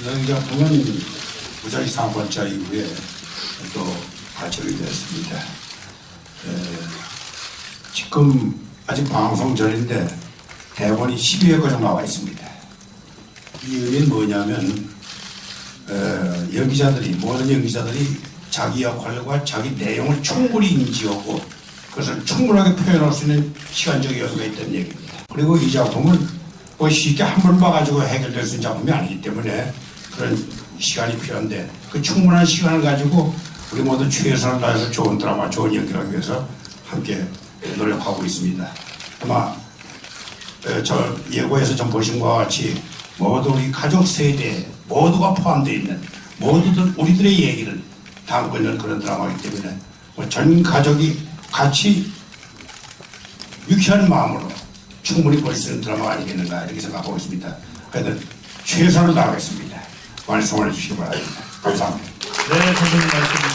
이 작품은 무작위 상관자 이후에 또 발표가 되었습니다. 에, 지금 아직 방송 전인데 대본이 12회 가량 나와 있습니다. 이 의미는 뭐냐면 어, 연기자들이 모든 연기자들이 자기 역할과 자기 내용을 충분히 인지하고 그것을 충분하게 표현할 수 있는 시간적 여유가 있다는 얘기입니다. 그리고 이 작품은 뭐 쉽게 한 번 봐가지고 해결될 수 있는 작품이 아니기 때문에 그런 시간이 필요한데 그 충분한 시간을 가지고 우리 모두 최선을 다해서 좋은 드라마, 좋은 연기를 위해서 함께 노력하고 있습니다. 아마 에, 저 예고에서 좀 보신 것과 같이 모두 우리 가족 세대 모두가 포함되어 있는 모두들 우리들의 얘기를 담고 있는 그런 드라마이기 때문에 뭐전 가족이 같이 유쾌한 마음으로 충분히 볼 수 있는 드라마가 아니겠는가 이렇게 생각하고 있습니다. 하여튼 최선을 다하겠습니다. 완성을 해주시기 바랍니다. 감사합니다. 네, 선생님 말씀